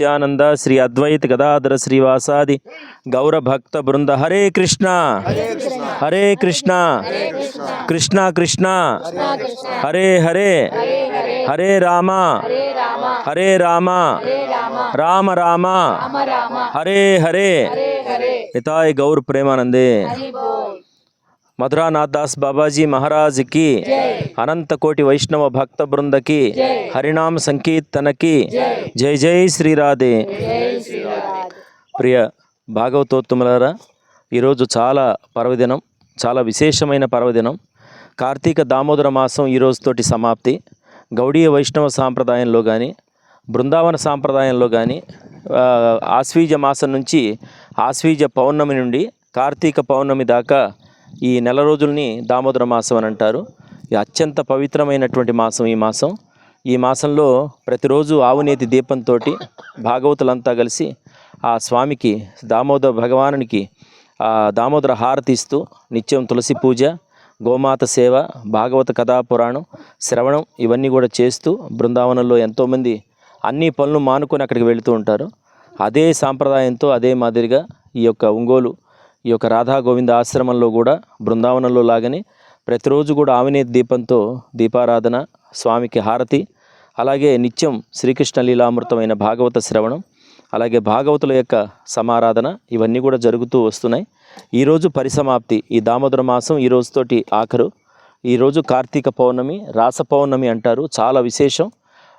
నిత్యానంద శ్రీ అద్వైత గదాధర శ్రీవాసాది గౌర భక్త బృంద హరే కృష్ణ. హరే కృష్ణ. కృష్ణ. కృష్ణ. హరే హరే. హరే రామ. హరే రామ. రామ. రామ. హరే హరే. హితాయ్ గౌర్ ప్రేమానందే. మధురానాథ్ దాస్ బాబాజీ మహారాజ్కి అనంత కోటి వైష్ణవ భక్త బృందకి హరినామ సంకీర్తనకి జై జై శ్రీరాధే ప్రియ భాగవతోత్తములారా ఈరోజు చాలా పర్వదినం చాలా విశేషమైన పర్వదినం. కార్తీక దామోదర మాసం ఈ రోజుతోటి సమాప్తి. గౌడీయ వైష్ణవ సాంప్రదాయంలో కానీ బృందావన సాంప్రదాయంలో కానీ ఆశ్వీజ మాసం నుంచి ఆశ్వీజ పౌర్ణమి నుండి కార్తీక పౌర్ణమి దాకా ఈ నెల రోజుల్ని దామోదర మాసం అని అంటారు. అత్యంత పవిత్రమైనటువంటి మాసం ఈ మాసం. ఈ మాసంలో ప్రతిరోజు ఆవునేతి దీపంతో భాగవతులంతా కలిసి ఆ స్వామికి దామోదర భగవానునికి దామోదర హారతి ఇస్తూ నిత్యం తులసి పూజ గోమాత సేవ భాగవత కథా పురాణం శ్రవణం ఇవన్నీ కూడా చేస్తూ బృందావనంలో ఎంతోమంది అన్ని పనులు మానుకొని అక్కడికి వెళుతూ ఉంటారు. అదే సాంప్రదాయంతో అదే మాదిరిగా ఈ యొక్క ఒంగోలు ఈ యొక్క రాధా గోవింద ఆశ్రమంలో కూడా బృందావనంలో లాగానే ప్రతిరోజు కూడా ఆవినేతి దీపంతో దీపారాధన స్వామికి హారతి అలాగే నిత్యం శ్రీకృష్ణ లీలామృతమైన భాగవత శ్రవణం అలాగే భాగవతుల యొక్క సమారాధన ఇవన్నీ కూడా జరుగుతూ వస్తున్నాయి. ఈరోజు పరిసమాప్తి ఈ దామోదర మాసం ఈ రోజుతోటి ఆఖరు. ఈరోజు కార్తీక పౌర్ణమి రాస పౌర్ణమి అంటారు చాలా విశేషం.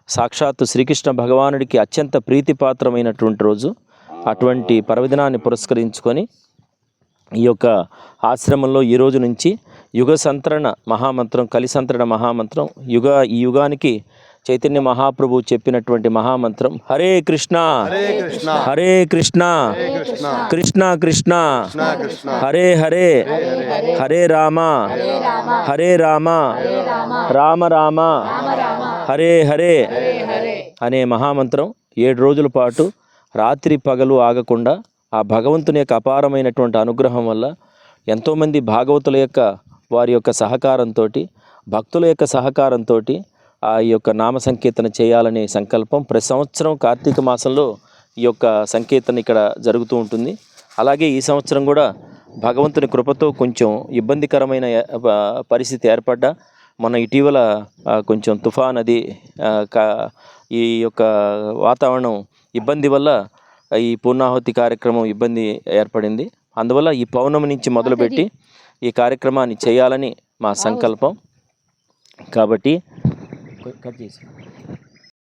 సాక్షాత్తు శ్రీకృష్ణ భగవానుడికి అత్యంత ప్రీతిపాత్రమైనటువంటి రోజు. అటువంటి పర్వదినాన్ని పురస్కరించుకొని ఈ యొక్క ఆశ్రమంలో ఈ రోజు నుంచి యుగ సంతరణ మహామంత్రం కలిసంతరణ మహామంత్రం యుగ ఈ యుగానికి చైతన్య మహాప్రభు చెప్పినటువంటి మహామంత్రం హరే కృష్ణ. హరే కృష్ణ. కృష్ణ. కృష్ణ. హరే హరే. హరే రామ. హరే రామ. రామ. రామ. హరే హరే. అనే మహామంత్రం ఏడు రోజుల పాటు రాత్రి పగలు ఆగకుండా ఆ భగవంతుని యొక్క అపారమైనటువంటి అనుగ్రహం వల్ల ఎంతోమంది భాగవతుల యొక్క వారి యొక్క సహకారంతో భక్తుల యొక్క సహకారంతో ఆ యొక్క నామ సంకీర్తన చేయాలనే సంకల్పం ప్రతి సంవత్సరం కార్తీక మాసంలో ఈ యొక్క సంకీర్తన ఇక్కడ జరుగుతూ ఉంటుంది. అలాగే ఈ సంవత్సరం కూడా భగవంతుని కృపతో కొంచెం ఇబ్బందికరమైన పరిస్థితి ఏర్పడ్డా మొన్న ఇటీవల కొంచెం తుఫాన్ అది కా- ఈ యొక్క వాతావరణం ఇబ్బంది వల్ల ఈ పూర్ణాహుతి కార్యక్రమం ఇబ్బంది ఏర్పడింది. అందువల్ల ఈ పౌర్ణమి నుంచి మొదలుపెట్టి ఈ కార్యక్రమాన్ని చేయాలని మా సంకల్పం. కాబట్టి కట్ చేసి